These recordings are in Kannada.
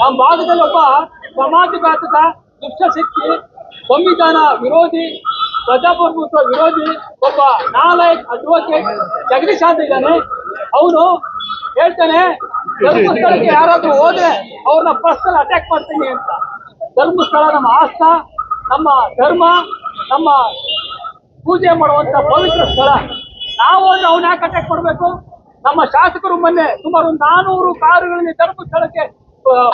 ನಮ್ಮ ಭಾಗದಲ್ಲಿ ಒಬ್ಬ ಸಮಾಜಘಾತಕ ದುಷ್ಟಶಕ್ತಿ ಸಂವಿಧಾನ ವಿರೋಧಿ, ಪ್ರಜಾಪ್ರಭುತ್ವ ವಿರೋಧಿ ಒಬ್ಬ ನಾಲಾಯಕ್ ಅಡ್ವೊಕೇಟ್ ಜಗದೀಶ್ ಅಂತ ಇದ್ದಾನೆ. ಅವನು ಹೇಳ್ತಾನೆ, ಧರ್ಮಸ್ಥಳಕ್ಕೆ ಯಾರಾದ್ರೂ ಹೋದ್ರೆ ಅವ್ರನ್ನ ಪರ್ಸನಲ್ ಅಟ್ಯಾಕ್ ಮಾಡ್ತೀನಿ ಅಂತ. ಧರ್ಮಸ್ಥಳ ನಮ್ಮ ಆಸ್ತ, ನಮ್ಮ ಧರ್ಮ, ನಮ್ಮ ಪೂಜೆ ಮಾಡುವಂತ ಪವಿತ್ರ ಸ್ಥಳ. ನಾವು ಹೋದ್ರೆ ಅವ್ನ ಯಾಕೆ ಅಟ್ಯಾಕ್ ಮಾಡ್ಬೇಕು? ನಮ್ಮ ಶಾಸಕರು ಮೊನ್ನೆ ಸುಮಾರು ನಾನೂರು ಕಾರುಗಳಲ್ಲಿ ಧರ್ಮಸ್ಥಳಕ್ಕೆ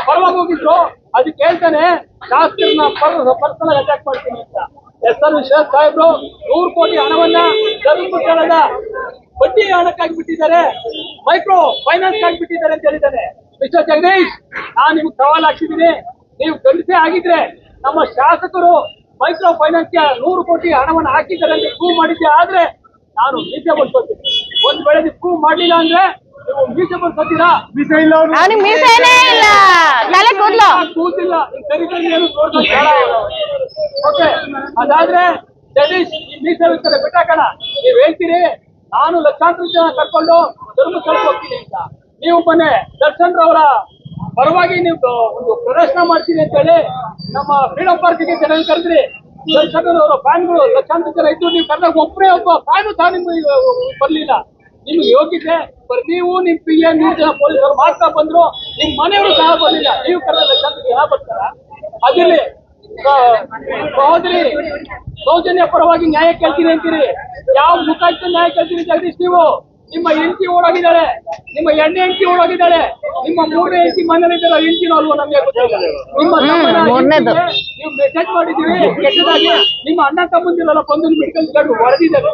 ಪರವಾಗಿ ಹೋಗಿದ್ರು. ಅದಕ್ಕೆ ಹೇಳ್ತಾನೆ, ಶಾಸಕರನ್ನ ಪರ್ಸನಲ್ ಅಟ್ಯಾಕ್ ಮಾಡ್ತೀನಿ ಅಂತ. ಎಸ್ ಆರ್ ವಿಶ್ವಾಸ್ ಸಾಹೇಬ್ರು ನೂರು ಕೋಟಿ ಹಣವನ್ನ ಧರ್ಮಸ್ಥಳದ ಬಡ್ಡಿ ಹಣಕ್ಕಾಗಿ ಬಿಟ್ಟಿದ್ದಾರೆ. ಮೈಕ್ರೋ ಫೈನಾನ್ಸ್ ಆಗಿ ಬಿಟ್ಟಿದ್ದಾರೆ ಅಂತ ಹೇಳಿದ್ದಾರೆ ಮಿಸ್ಟರ್ ಜಗದೀಶ್, ನಾನು ನಿಮ್ಗೆ ಸವಾಲ್ ಹಾಕ್ತಿದ್ದೀನಿ ನೀವು ಕಲಿಸೇ ಆಗಿದ್ರೆ ನಮ್ಮ ಶಾಸಕರು ಮೈಕ್ರೋ ಫೈನಾನ್ಸ್ಗೆ ನೂರು ಕೋಟಿ ಹಣವನ್ನು ಹಾಕಿದ್ದಾರೆ ಅಂತ ಪ್ರೂವ್ ಮಾಡಿದ್ದೆ. ಆದ್ರೆ ನಾನು ನಿದ್ದೆ ಬಂದ್ಕೊಳ್ತೀನಿ ಒಂದ್ ವೇಳೆ ಪ್ರೂವ್ ಮಾಡ್ಲಿಲ್ಲ ಅಂದ್ರೆ ಅವ್ನಿಗೆ ಮೀಸೆನೇ ಇಲ್ಲ. ತಲೆ ಕೂದ್ಲು. ಕೂತಿಲ್ಲ. ಓಕೆ ಅದಾದ್ರೆ ಜಗದೀಶ್ ಈ ಮೀಸೆ ಇರ್ತಾರೆ ಬಿಟ್ಟಾಕಣ. ನೀವ್ ಹೇಳ್ತೀರಿ ನಾನು ಲಕ್ಷಾಂತರ ಜನ ಕರ್ಕೊಂಡು ಧರ್ಮಸ್ಥಳಕ್ಕೆ ಹೋಗ್ತೀನಿ ಅಂತ. ನೀವು ಮನೆ ದರ್ಶನ್ ರವರ ಪರವಾಗಿ ನೀವು ಒಂದು ಪ್ರದರ್ಶನ ಮಾಡ್ತೀನಿ ಅಂತ ಹೇಳಿ ನಮ್ಮ ಫ್ರೀಡಂ ಪಾರ್ಕ್ಗೆ ಜನ ಕರೆದ್ರಿ. ದರ್ಶನ್ ಅವರ ಫ್ಯಾನ್ಗಳು ಲಕ್ಷಾಂತರ ಜನ ಇದ್ದು ನೀವು ಕರ್ನಾಟಕ ಒಬ್ಬರೇ ಒಬ್ಬ ಫ್ಯಾನ್ ಸಹ ನಿಮ್ಗೆ ಬರ್ಲಿಲ್ಲ. ನಿಮ್ಗೆ ಯೋಗ್ಯತೆ? ಬರ್ ನೀವು ನಿಮ್ ಪಿ ಎನ್ ಜನ ಪೊಲೀಸರು ಮಾತ್ರ ಬಂದ್ರು ನಿಮ್ ಮನೆಯವರು ಸಹ ಬಂದಿಲ್ಲ. ನೀವು ಕರೆದ ಲಕ್ಷಾಂತರ ಜನ ಬರ್ತಾರ. ಅದಿರ್ಲಿ ಸಹೋದರಿ ಸೌಜನ್ಯ ಪರವಾಗಿ ನ್ಯಾಯ ಕೇಳ್ತೀನಿ ಅಂತೀರಿ. ಯಾವ ಮುಖ ಇಟ್ಟು ನ್ಯಾಯ ಕೇಳ್ತೀನಿ ಜಗದೀಶ್ ನೀವು? ನಿಮ್ಮ ಹೆಂಡತಿ ಓಡೋಗಿದ್ದಾಳೆ. ನಿಮ್ಮ ಎಣ್ಣೆ ಹೆಂಡತಿ ಓಡೋಗಿದ್ದಾಳೆ. ನಿಮ್ಮ ಮೂರನೇ ಹೆಂಡತಿ ಮನೇಲಿ ಇದ್ದಾರ ಹೆಂಡತಿನೋ ಅಲ್ವೋ ನಮ್ಗೆ ಗೊತ್ತಿಲ್ಲ. ನಿಮ್ಮ ನೀವು ಮೆಸೇಜ್ ಕೆಟ್ಟದಾಗಿ ನಿಮ್ಮ ಅಣ್ಣ ತಮ್ಮಂದಿಲ್ಲ ಬಂದು ಮೆಡಿಕಲ್ ಕಾರ್ಡ್ ಹೊಡೆದಿದ್ದಾರೆ.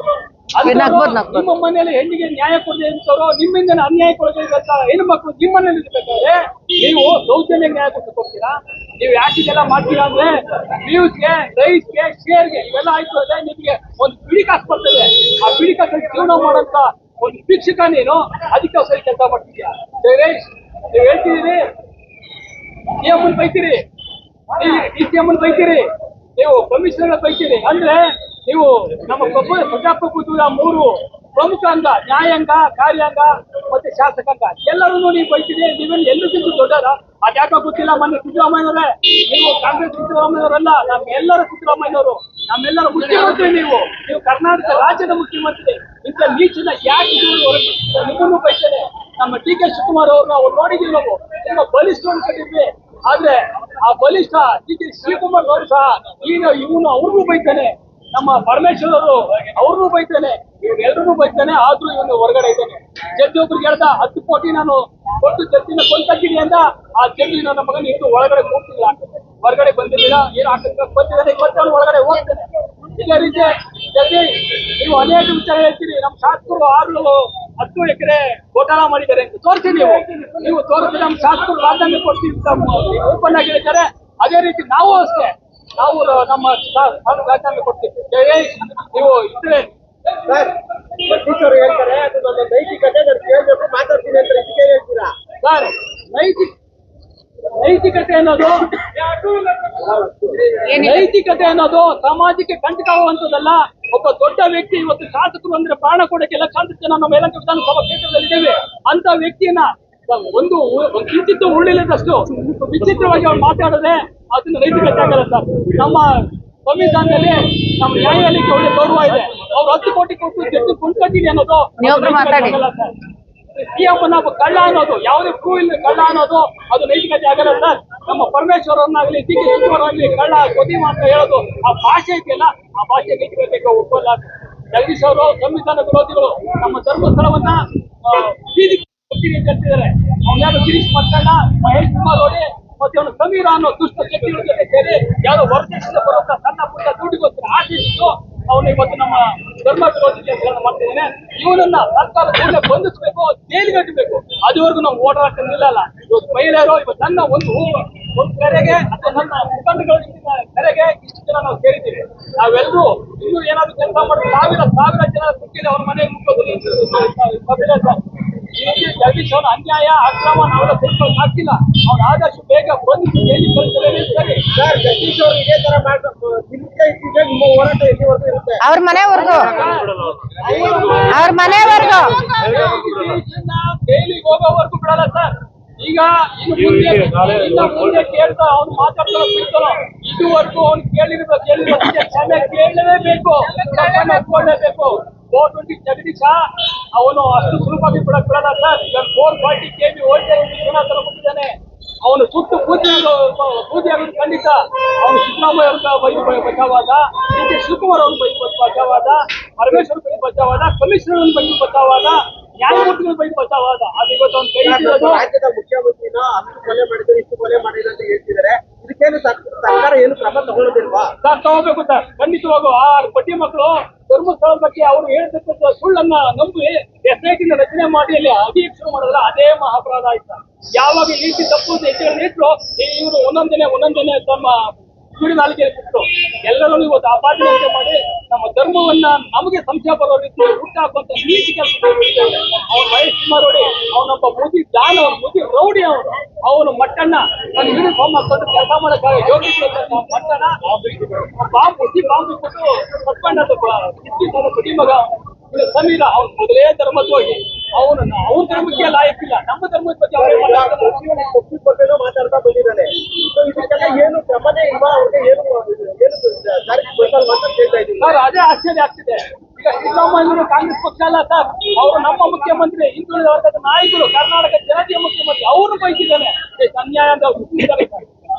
ನಗ್ಬೋದು, ನಗ್ಬೋದು. ನಿಮ್ಮ ಮನೆಯಲ್ಲಿ ಹೆಣ್ಣಿಗೆ ನ್ಯಾಯ ಕೊಡದೆ ಅಂತವ್ರು ನಿಮ್ಮಿಂದ ಅನ್ಯಾಯ ಕೊಡಬೇಕಂತ ಹೆಣ್ಣು ಮಕ್ಕಳು ನಿಮ್ಮ ಮನೇಲಿ ಇರ್ಬೇಕಾದ್ರೆ ನೀವು ದೌರ್ಜನ್ಯ ನ್ಯಾಯ ಕೊಟ್ಟು ಕೊಡ್ತೀರಾ? ನೀವು ಯಾಕಿದೆಲ್ಲ ಮಾಡ್ತೀರಾ ಅಂದ್ರೆ ನ್ಯೂಸ್ಗೆ ರೈಸ್ಗೆ ಶೇರ್ಗೆ ಇವೆಲ್ಲ ಆಯ್ತು ಅಂದ್ರೆ ನಿಮ್ಗೆ ಒಂದು ಪಿಡಿಕಾಸ್ ಕಾಸು ಬರ್ತದೆ ಆ ಬಿಡಿ ಕಾಸಲ್ಲಿ ಜೀವನ ಮಾಡಂತ ಒಂದು ಶಿಕ್ಷಕ ನೀನು ಅದಕ್ಕೆ ಸರಿ ಕೆಲಸ ಮಾಡ್ತಿದ್ಯಾ? ಜಗದೀಶ್ ನೀವು ಹೇಳ್ತಿದ್ದೀರಿ? ನೀವು ಎಂ ಬೈತೀರಿ? ಡಿ ಸಿ ಎಂ ಬೈತೀರಿ? ನೀವು ಕಮಿಷನರ್ ಬೈತೀರಿ? ಅಂದ್ರೆ ನೀವು ನಮ್ಮ ಪ್ರಭು- ಪ್ರಜಾಪ್ರಭುತ್ವದ ಮೂರು ಪ್ರಮುಖ ಅಂಗ, ನ್ಯಾಯಾಂಗ, ಕಾರ್ಯಾಂಗ ಮತ್ತೆ ಶಾಸಕಾಂಗ ಎಲ್ಲರನ್ನೂ ನೀವು ಬೈತೀರಿ ನೀವೇನು ಎಲ್ಲಕ್ಕಿಂತ ದೊಡ್ಡದ ಅದ್ಯಾಕೋ ಗೊತ್ತಿಲ್ಲ, ಮೊನ್ನೆ ಸಿದ್ದರಾಮಯ್ಯವರೇ ನೀವು ಕಾಂಗ್ರೆಸ್ ಸಿದ್ದರಾಮಯ್ಯನವರಲ್ಲ ನಮ್ಮೆಲ್ಲರ ಸಿದ್ದರಾಮಯ್ಯವರು ನಮ್ಮೆಲ್ಲರ ಮುಖ್ಯಮಂತ್ರಿ ನೀವು. ನೀವು ಕರ್ನಾಟಕ ರಾಜ್ಯದ ಮುಖ್ಯಮಂತ್ರಿ. ಇಂಥ ನೀಚಿನ ಯಾಕೆ ನಿಮ್ಮನ್ನು ಬಯಸಿದೆ ನಮ್ಮ ಡಿ ಕೆ ಶಿವಕುಮಾರ್ ಅವ್ರನ್ನ ಅವ್ರು ನೋಡಿದ್ದೀವಿ ನಾವು. ತುಂಬ ಬಲಿಷ್ಠ ಅನ್ಕೊಂಡಿದ್ವಿ ಆದ್ರೆ ಆ ಬಲಿಷ್ಠ ಟಿ ಕೆ ಶಿವಕುಮಾರ್ ಅವರು ಸಹ ಈಗ ಇವನು ಅವ್ರಿಗೂ ಬೈತಾನೆ. ನಮ್ಮ ಪರಮೇಶ್ವರ್ ಅವರು ಅವ್ರನ್ನು ಬೈತಾನೆ ಇವ್ರೆಲ್ರಿಗೂ ಬೈತಾನೆ, ಆದ್ರೂ ಇವನು ಹೊರಗಡೆ ಇದ್ದಾನೆ. ಜಡ್ಜಿ ಒಬ್ರಿಗೆ ಹೇಳ್ದ, ಹತ್ತು ಕೋಟಿ ನಾನು ಕೊಟ್ಟು ಜಡ್ಜಿನ ಕೊಂಡ್ತೀನಿ ಅಂತ ಆ ಜಡ್ಜಿ ನನ್ನ ಮಗನ ಇಟ್ಟು ಒಳಗಡೆ ಹೋಗ್ತಿಲ್ಲ ಹೊರಗಡೆ ಬಂದಿಲ್ಲ ಏನು ಹಾಕಕ್ಕೆ ಬಂದಿದ್ದಾನೆ ಮತ್ತೆ ಅವ್ನು ಒಳಗಡೆ ಹೋಗ್ತಾನೆ. ಇದೇ ರೀತಿ ಜಡ್ಜಿ, ನೀವು ಅನೇಕ ವಿಚಾರ ಹೇಳ್ತೀರಿ, ನಮ್ಮ ಶಾಸಕರು ಆರು ಹತ್ತು ಎಕರೆ ಗೋಟಾಳ ಮಾಡಿದ್ದಾರೆ ಅಂತ. ತೋರಿಸಿ ನೀವು. ನೀವು ತೋರಿಸಿ ನಮ್ಮ ಶಾಸಕರು ರಾಜಧಾನಿ ಕೊಡ್ತೀವಿ ಓಪನ್ ಆಗಿ ಹೇಳಿದ್ದಾರೆ ಅದೇ ರೀತಿ ನಾವು ಅಷ್ಟೇ. ನಾವು ನಮ್ಮ ಸಾಲು ಶಾ- ಕೊಡ್ತೀವಿ. ಜಯೇಶ್ ನೀವು ಇದ್ರೆ ಸರ್ ಟೀಚರ್ ಹೇಳ್ತಾರೆ ಅದು ನನ್ನ ನೈತಿಕತೆ ನಾನು ಕೇಳಬೇಕು ಮಾತಾಡ್ತೀನಿ ಅಂತ ಇದಕ್ಕೆ ಹೇಳ್ತೀರಾ? ಸರ್ ನೈತಿಕ ನೈತಿಕತೆ ಅನ್ನೋದು ನೈತಿಕತೆ ಅನ್ನೋದು ಸಮಾಜಕ್ಕೆ ಕಂಟಕವಾಗುವಂತದಲ್ಲ ಒಬ್ಬ ದೊಡ್ಡ ವ್ಯಕ್ತಿ ಇವತ್ತು ಶಾಸಕರು ಅಂದ್ರೆ ಪ್ರಾಣ ಕೊಡಕ್ಕೆ ಲಕ್ಷಾಂತರ ಜನ ನಮ್ಮ ಯಲಹಂಕ ವಿಧಾನಸಭಾ ಕ್ಷೇತ್ರದಲ್ಲಿ ಇದ್ದೇವೆ. ಅಂತ ವ್ಯಕ್ತಿಯನ್ನ ಒಂದು ಒಂದು ಉಳಿಲಿದಷ್ಟು ವಿಚಿತ್ರವಾಗಿ ಅವ್ರು ಮಾತಾಡದೆ ಅದನ್ನ ನೈತಿಕತೆ ಆಗಲ್ಲ ಸರ್. ನಮ್ಮ ಸಂವಿಧಾನದಲ್ಲಿ ನಮ್ಮ ನ್ಯಾಯಾಲಯಕ್ಕೆ ಒಳ್ಳೆ ಗೌರವ ಇದೆ. ಅವ್ರು ಹತ್ತು ಕೋಟಿ ಕೊಟ್ಟು ಜಡ್ಜಿ ಕೊಂಡ್ಕೊತೀನಿ ಅನ್ನೋದು ಸಿಎಂ ನಾವು ಕಳ್ಳ ಅನ್ನೋದು ಯಾವುದೇ ಪ್ರೂವ್ ಇಲ್ಲ ಕಳ್ಳ ಅನ್ನೋದು ಅದು ನೈತಿಕತೆ ಆಗಲ್ಲ ಸರ್. ನಮ್ಮ ಪರಮೇಶ್ವರ್ ಅವ್ರನ್ನಾಗ್ಲಿ ಡಿ ಕೆ ಶಿವಕುಮಾರ್ ಕಳ್ಳ ಕೊದಿ ಅಂತ ಹೇಳೋದು ಆ ಭಾಷೆ ಇದೆಯಲ್ಲ ಆ ಭಾಷೆ ನೈತಿಕತೆಗೆ ಒಪ್ಪಲ್ಲ ಜಗದೀಶ್ ಅವರು ಸಂವಿಧಾನ ವಿರೋಧಿಗಳು ನಮ್ಮ ಧರ್ಮಸ್ಥಳವನ್ನ ಬೀದಿ ಕೊಡ್ತೀನಿ ಅಂತ ಹೇಳ್ತಿದ್ದಾರೆ. ಅವ್ನ್ಯಾರು ಗಿರೀಶ್ ಮಕ್ಕಳ ಮಹೇಶ್ ಕುಮಾರ್ ಅವರೇ ಮತ್ತೆ ಅವನು ಸಮೀರ ಅನ್ನೋ ದುಷ್ಟ ಶಕ್ತಿಗಳ ಜೊತೆ ಸೇರಿ ಯಾರೋ ಹೊರದೇಶದಿಂದ ಬರುವಂತ ಸಣ್ಣ ಪುಟ್ಟ ದುಡ್ಡಿಗೋಸ್ಕರ ಆಶಿಸಿದ್ದು ಅವನು ಇವತ್ತು ನಮ್ಮ ಧರ್ಮ ವಿರೋಧಿ ಮಾಡ್ತಿದ್ದಾನೆ ಇವನನ್ನ ಸರ್ಕಾರ ಕೂಡಲೇ ಬಂಧಿಸಬೇಕು, ಜೈಲಿಗೆ ಕಟ್ಟಬೇಕು ಅದುವರೆಗೂ ನಾವು ಓಡಾಟ ನಿಲ್ಲಲ್ಲ. ಇವತ್ತು ಮಹಿಳೆಯರು, ಇವತ್ತು ನನ್ನ ಒಂದು ಒಂದು ಕರೆಗೆ ಅಥವಾ ನನ್ನ ಮುಖಂಡಗಳ ಕರೆಗೆ ಇಷ್ಟು ಜನ ನಾವು ಸೇರಿದ್ದೀವಿ. ನಾವೆಲ್ಲರೂ ಇನ್ನೂ ಏನಾದ್ರು ಕೆಲಸ ಮಾಡಿದ್ರೆ ಸಾವಿರ ಸಾವಿರ ಜನ ಸಿಕ್ಕಿದೆ, ಅವ್ರ ಮನೆಗೆ ಮುಖದಲ್ಲಿ. ಜಗದೀಶ್ ಅವರ ಅನ್ಯಾಯ ಅಕ್ರಮ ನಾವೆಲ್ಲ ತಿಳ್ಕೊಂಡು ಆಗ್ತಿಲ್ಲ. ಅವ್ರು ಆದಷ್ಟು ಬೇಗ ಬಂದು ಜೈಲಿಗೆ ಕಳಿಸಿದ್ರೆ ಸರಿ ಸರ್ ಜಗದೀಶ್ ಅವರು ಇದೇ ತರ ಮಾಡ್ಬೇಕು ನಿಮ್ಮ ಹೋರಾಟ ಎಲ್ಲಿವರೆಗೂ ಇರುತ್ತೆ? ಅವ್ರ ಮನೆವರೆಗೂ. ಅವ್ರ ಮನೆವರೆಗೂ. ಜೈಲಿಗೆ ಹೋಗೋವರೆಗೂ ಬಿಡಲ್ಲ ಸರ್. ಈಗ ಇನ್ನು ಮುಂದೆ ಕೇಳ್ತಾ ಅವ್ನು ಮಾತಾಡ್ತಾರೋ ಬಿಡ್ತಾರೋ ಇದುವರೆಗೂ ಅವ್ನು ಕೇಳಿರ್ಬೇಕು ಕೇಳಿರ್ಬೇಕು ಕ್ಷಮೆ ಕೇಳಲೇಬೇಕು. ಫೋರ್ ಟ್ವೆಂಟಿ ಜಗದೀಶ ಅವನು ಅಷ್ಟು ಸುಲಭವಾಗಿ ಬಿಡಕ್ ಬಿಡಲ್ಲ sir four forty K B voltage ಕೊಟ್ಟಿದ್ದಾನೆ ಅವನು ಸುಟ್ಟು ಪೂಜೆ ಪೂಜೆ ಆಗೋದು ಖಂಡಿತ. ಅವನು ಸಿದ್ದರಾಮಯ್ಯ ಅವ್ರ ಬ- ಬಚಾವಾದ ಡಿ ಕೆ ಶಿವಕುಮಾರ್ ಅವ್ರ ಬೈಕ್ ಬ- ಬಚಾವಾದ ಪರಮೇಶ್ವರ್ ಬೈದು ಬಚಾವಾದ ಕಮಿಷನರ್ ಬೈದು ಬಚಾವಾದ ನ್ಯಾಯಮೂರ್ತಿಗಳ ಬೈದು ಬಚಾವಾದ ಅದು ಇವತ್ತು ಅವ್ನು ಕೈ ರಾಜ್ಯದ ಮುಖ್ಯಮಂತ್ರಿನ ಅಷ್ಟು ಕೊಲೆ ಮಾಡಿದ್ದಾರೆ ಇಷ್ಟು ಕೊಲೆ ಮಾಡಿದ್ದಾರೆ ಅಂತ ಹೇಳ್ತಿದ್ದಾರೆ. ಇದಕ್ಕೇನು ಸರ್- ಸರ್ಕಾರ ಏನು ಕ್ರಮ ತಗೊಳ್ಳೋದಿಲ್ವಾ? ಸರ್ ತಗೋಬೇಕು ಸರ್. ಖಂಡಿತವಾಗೂ ಆ ಪಟ್ಟಿ ಮಕ್ಕಳು ಧರ್ಮಸ್ಥಳದ ಬಗ್ಗೆ ಅವರು ಹೇಳ್ತಕ್ಕಂಥ ಸುಳ್ಳನ್ನ ನಂಬಿ ಎಸ್ ರಚನೆ ಮಾಡಿ, ಅಲ್ಲಿ ಅಧೀಕ್ಷಣೆ ಮಾಡಿದ್ರೆ ಅದೇ ಮಹಾಪರಾಧ ಆಯ್ತು? ಯಾವಾಗ ಈ ರೀತಿ ತಪ್ಪು ಹೆಚ್ಚುಗಳನ್ನ ಇಟ್ಟು ಇವರು ಒಂದೊಂದನೇ ಒಂದೊಂದನೇ ತಮ್ಮ ಸುಳಿನಾಲಿಗೆ ಬಿಟ್ಟರು ಎಲ್ಲರೂ ಇವತ್ತು ಅಪಾರ್ಟ್ಮೆಂಟ್ ಮಾಡಿ ನಮ್ಮ ಧರ್ಮವನ್ನ ನಮಗೆ ಸಂಶಯ ಬರೋ ರೀತಿ ಹುಟ್ಟಾಕುವಂತ ನೀತಿ ಕೆಲಸ ಅವನ ಮಹೇಶ್ ಕುಮಾರ್ ಅವನೊಬ್ಬ ಮುದಿ ದಾನ ಅವ್ನ ಮುದಿ ರೌಡಿ ಅವನು ಅವನು ಮಟ್ಟಣ್ಣ ನನ್ನ ಯೂನಿಫಾರ್ಮ್ ಹಾಕೊಂಡು ಕೆಲಸ ಮಾಡಕ್ಕಾಗ ಯೋಗಿ ಮಟ್ಟಣ್ಣ ಬಾಂಬ್ ಮುಸಿ ಬಾಂಬ್ ಬಿಟ್ಟು ಅದು ಬಡ್ಡಿ ಮಗ ಸಮೀರ ಅವ್ನು ಮೊದಲೇ ಧರ್ಮದ್ರೋಹಿ. ಅವನು ಅವನ ಧರ್ಮಕ್ಕೆ ಲಾಯಕ್ಕಿಲ್ಲ ನಮ್ಮ ಧರ್ಮದ ಬಗ್ಗೆ ಅವರೇ ಬಗ್ಗೆನೂ ಮಾತಾಡ್ತಾ ಬಂದಿದ್ದಾನೆ. ಸೊ ಇದಕ್ಕೆಲ್ಲ ಏನು ಕ್ರಮನೇ ಇಲ್ಲ ಅವ್ರಿಗೆ ಏನು ಏನು ಸರ್ ಅದೇ ಆಶ್ಚರ್ಯ ಆಗ್ತಿದೆ. ಈಗ ಸಿದ್ದರಾಮಯ್ಯರು ಕಾಂಗ್ರೆಸ್ ಪಕ್ಷ ಅಲ್ಲ ಸರ್. ಅವರು ನಮ್ಮ ಮುಖ್ಯಮಂತ್ರಿ ಹಿಂದುಳಿದ ವರ್ಗದ ನಾಯಕರು ಕರ್ನಾಟಕ ಜನತೆಯ ಮುಖ್ಯಮಂತ್ರಿ ಅವರು ಎಷ್ಟು ಅನ್ಯಾಯ ಅಂತ ಅವ್ರು.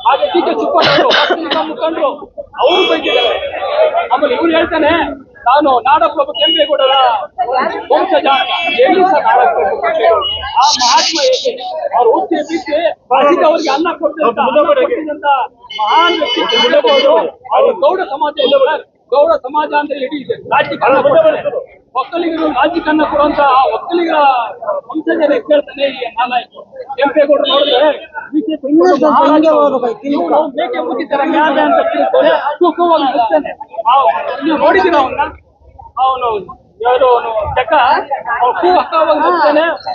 ಹಾಗೆ ಡಿ ಕೆ ಶಿವಕುಮಾರ್ ಪಕ್ಷದ ಮುಖಂಡರು ಅವರು ಇವ್ರು ಹೇಳ್ತಾನೆ ನಾನು ನಾಡಪ್ರಭು ಕೆಂಪೇಗೌಡರ ವಂಶಜ ಸರ್ ನಾಡಪ್ರಭು ಆ ಮಹಾತ್ಮ ಹೇಗೆ ಅವ್ರು ಹುಟ್ಟಿ ಬಿಟ್ಟು ಅನ್ನ ಕೊಡ್ತಿದ್ದಂತ ಅನ್ನ ಕೊಡ್ತಿದ್ದಂತ ಮಹಾನ್ ವ್ಯಕ್ತಿ ಕೆಂಪೇಗೌಡರು. ಅವರು ಗೌಡ ಸಮಾಜ ಇಲ್ಲ ಗೌಡ ಸಮಾಜ ಅಂದ್ರೆ ಇಡೀ ಇದೆ. ಒಕ್ಕಲಿಗರು ರಾಜ್ಯಕ್ಕೆ ಅನ್ನ ಕೊಡುವಂತ ಆ ಒಕ್ಕಲಿಗರ ವಂಶಜರ ಕೇಳ್ತಾನೆ ಈ ನಾಲಾಯಕ ಕೆಂಪೇಗೌಡರು ನೋಡಿದ್ರೆ ಮುಗಿತಾರೆ ಮ್ಯಾಲೆ ಅಂತ ತೂಕವಾಗಿ ನೀವು ಅವನ್ನ ಅವನು ಯಾರು ಅವನು ಚಕ್ಕ. ಅವ್ನು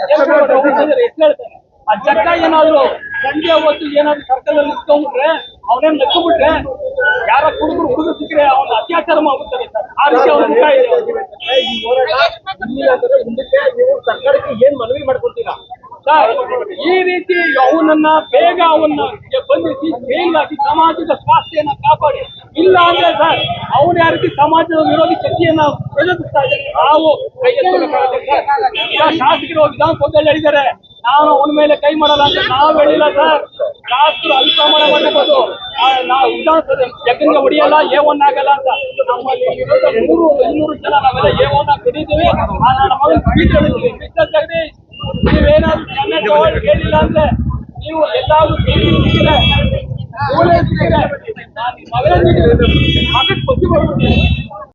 ಕೆಂಪೇಗೌಡರು ವಂಶಜರು ಎಷ್ಟು ಹೇಳ್ತಾನೆ ಆ ಚಕ್ಕ ಏನಾದ್ರು ಸಂಜೆ ಹೊತ್ತು ಏನಾದ್ರು ಸರ್ಕಲ್ ಅಲ್ಲಿ ನಿಂತ್ಕೊಂಡ್ಬಿಟ್ರೆ ಅವನೇನ್ ನಕ್ಕು ಬಿಟ್ರೆ ಯಾರ ಹುಡುಗರು ಹುಡುಗರು ಸಿಕ್ಕರೆ ಅವನ ಅತ್ಯಾಚಾರ ಮಾಡ್ಬಿಡ್ತಾರೆ ಸರ್. ಆ ರೀತಿ ಅವ್ರ ಮುಖ ಇದೆ ಅವ್ನಿಗೆ. ಈ ಹೋರಾಟ ಇಲ್ಲ ಅಂದ್ರೆ ಮುಂದಕ್ಕೆ ನೀವು ಸರ್ಕಾರಕ್ಕೆ ಏನ್ ಮನವಿ ಮಾಡ್ಕೊಳ್ತೀರಾ ಸರ್ ಈ ರೀತಿ ಅವನನ್ನ ಬೇಗ ಅವನ್ನ ಬಂಧಿಸಿ ಜೈಲಾಗಿ ಸಮಾಜದ ಸ್ವಾಸ್ಥ್ಯನ ಕಾಪಾಡಿ. ಇಲ್ಲ ಅಂದ್ರೆ ಸರ್, ಅವನು ಯಾವ ರೀತಿ ಸಮಾಜದ ವಿರೋಧಿ ಶಕ್ತಿಯನ್ನ ಪ್ರಯೋಗಿಸ್ತಾ ಇದ್ದಾರೆ ನಾವು ಕೈ ಶಾಸಕರು ವಿಧಾನಸೌಧದಲ್ಲಿ ಹೇಳಿದ್ದಾರೆ. ನಾನು ಅವನ ಮೇಲೆ ಕೈ ಮಾಡಲ್ಲ ಅಂತ ನಾವು ಹೇಳಿಲ್ಲ ಸರ್. ಶಾಸಕರು ಅಲ್ಪ ಪ್ರಮಾಣ ಮಾಡಬಹುದು ನಾವು ವಿಧಾನಸೌಧ ಜಗನ್ಗೆ ಹೊಡಿಯಲ್ಲ ಏ ಒನ್ ಆಗಲ್ಲ ಅಂತ. ನಮ್ಮಲ್ಲಿ ಮೂರು ನೂರು ಇನ್ನೂರು ಜನ ನಾವೆಲ್ಲ ಏ ಒನ್ ಕರೀತೀವಿ ನನ್ನ ಮಗನ ನೀವೇನಾದ್ರೂ ಕನ್ನಡವಾಗಿ ಹೇಳಿಲ್ಲ ಅಂದ್ರೆ ನೀವು ಎಲ್ಲಾದ್ರೂ ಸಿಕ್ಕಿದ್ರೆ ಸಿಕ್ಕಿದ್ರೆ ಮಗನ ಮಗನ ಕೊಚ್ಚಿ ಬರ್ಬಿಟ್ಟು